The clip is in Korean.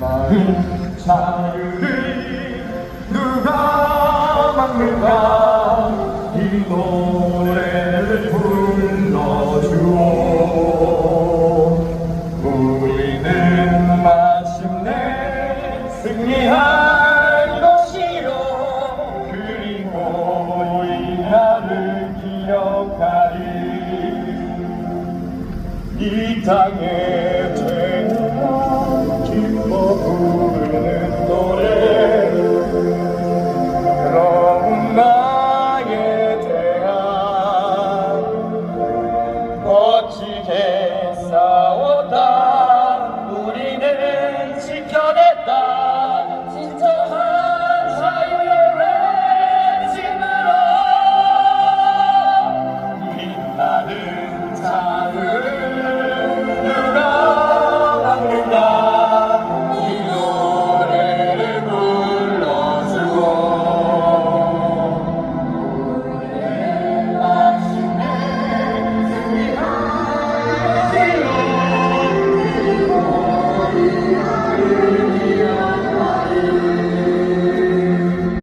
마음 자유를 누가 막는가 이 노래를 불러주오 우리는 마침내 승리할 것이요 그리고 이 날을 기억하리 이 땅에 싸웠다. 우리는 지켜냈다. 진정한 자유의 외침으로 빛나는 Alleluia, Alleluia.